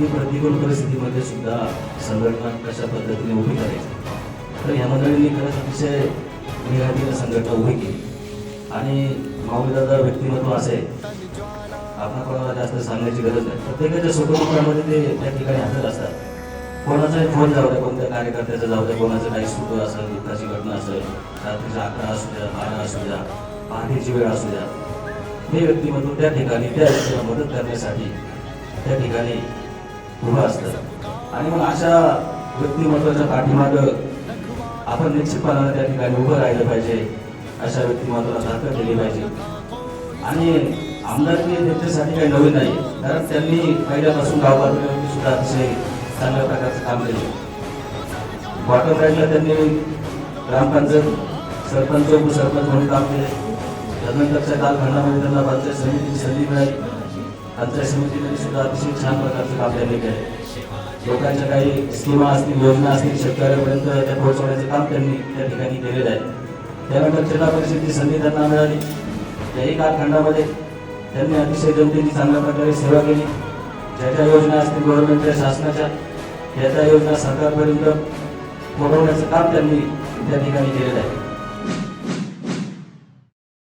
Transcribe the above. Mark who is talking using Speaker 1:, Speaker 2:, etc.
Speaker 1: ती प्रतिकूल परिस्थितीमध्ये सुद्धा संघटना कशा पद्धतीने उभी करायची? तर ह्या मंडळींनी खरंच अतिशय निघातीनं संघटना उभी केली. आणि माऊलीदादा व्यक्तिमत्व असे आपण कोणाला जास्त सांगण्याची गरज नाही. प्रत्येकाच्या सुखदुःखामध्ये ते त्या ठिकाणी हजर असतात. कोणाचाही फोन जाऊ द्या कोणत्या कार्यकर्त्याचा जाऊ द्या कोणाचं काही सुख असेल दुःखाची घटना असेल रात्रीचा अकरा असू द्या बारा असू द्या पहाटेची वेळ असू द्या हे व्यक्तिमत्व त्या ठिकाणी त्या व्यक्तीला मदत करण्यासाठी त्या ठिकाणी उभं असतं. आणि मग अशा व्यक्तिमत्वाच्या पाठीमागं आपण निश्चितपणाने त्या ठिकाणी उभं राहिलं पाहिजे अशा व्यक्तिमत्वाला दाखल दिली पाहिजे. आणि आमदारकी त्यांच्यासाठी काही नवीन नाही कारण त्यांनी पहिल्यापासून गाव पातळीवरती सुद्धा अतिशय चांगल्या प्रकारचं काम केले. बॉटम राईडला त्यांनी ग्रामपंचायत सरपंच उपसरपंच म्हणून काम केले. त्यानंतरच्या कालखंडामध्ये त्यांना पंचायत समितीची संधी मिळाली. आमच्या समितीने सुद्धा अतिशय छान प्रकारचं काम त्यांनी केलं लोकांच्या काही स्कीमा असतील योजना असतील शेतकऱ्यापर्यंत त्या पोहोचवण्याचं काम त्यांनी त्या ठिकाणी केलेलं आहे. त्यानंतर जिल्हा परिषदेची संधी त्यांना मिळाली. त्याही कालखंडामध्ये त्यांनी अतिशय जनतेची चांगल्या प्रकारे सेवा केली. ज्या ज्या योजना असतील गव्हर्नमेंटच्या शासनाच्या त्या त्या योजना सरकारपर्यंत पोहोचवण्याचं काम त्यांनी त्या ठिकाणी केलेलं आहे.